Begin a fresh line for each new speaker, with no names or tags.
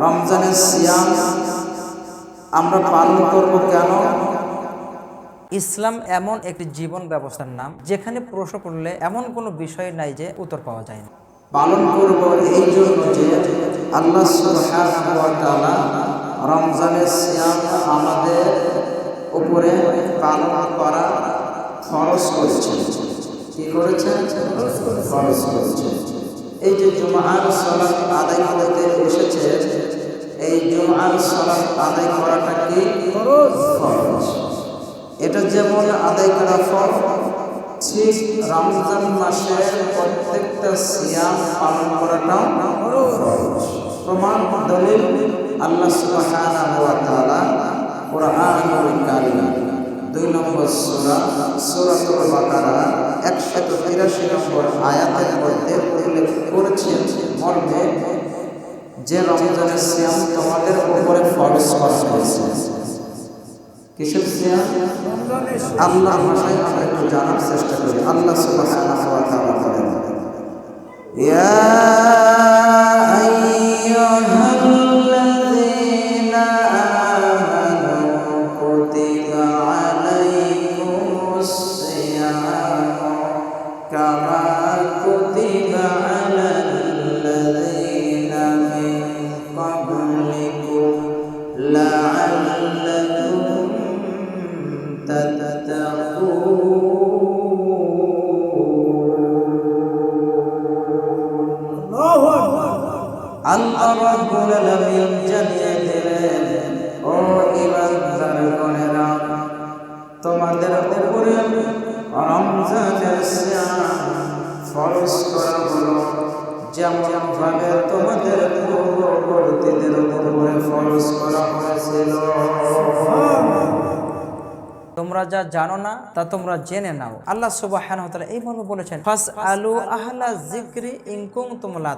রমজানের সিয়াম আমরা পালন করব কেন?
ইসলাম এমন একটি জীবন ব্যবস্থার নাম যেখানে প্রশ্ন করলে এমন কোনো বিষয় নাই যে উত্তর পাওয়া যায় না।
পালন করব এই জন্য যে আল্লাহ রমজানের সিয়াম আমাদের উপরে পালন করা ফরজ করেছেন। কি করেছেন? ফরজ করেছেন। এই যে জুমার সালাত আদায় করতে সালাত আদায় করাটা কি ফরজ? এটা যেমন আদায় করা ফরজ, ঠিক রমজান মাসের প্রত্যেকটা সিয়াম পালন করাটাও ফরজ। প্রমাণ, দলিল, আল্লাহ সুবহানাহু ওয়া তাআলা কোরআনুল কারীম। দুই নম্বর সূরা, সূরাতুল বাকারা 183 নম্বর আয়াতের মধ্যে উল্লেখ করেছেন, মর্মে যে রমজানের সিয়াম তোমাদের উপরে ফরজ করা হয়েছে। কিসের সিয়াম? আল্লাহ ভাষায় আমরা একটু জানার চেষ্টা করি। আল্লাহ ইয়া আইয়ুহাল্লাযীনা লা'আল্লাকুম আল্লাহ রাব্বুল আলামিন জানিয়ে দিলেন ও ইমানদার গণেরা তোমাদের উপরে রমজানের ফরজ করা। হলো যেমন ভাবে তোমাদের পূর্ববর্তীদের উপরে ফরজ করা হয়েছিল।
তোমরা যা জানো না, তা তোমরা জেনে নাও। আল্লাহ সুবাহ এই মর্মে বলেছেন ফাস আলু আহলা জিক্রি ইনকুম তোমলা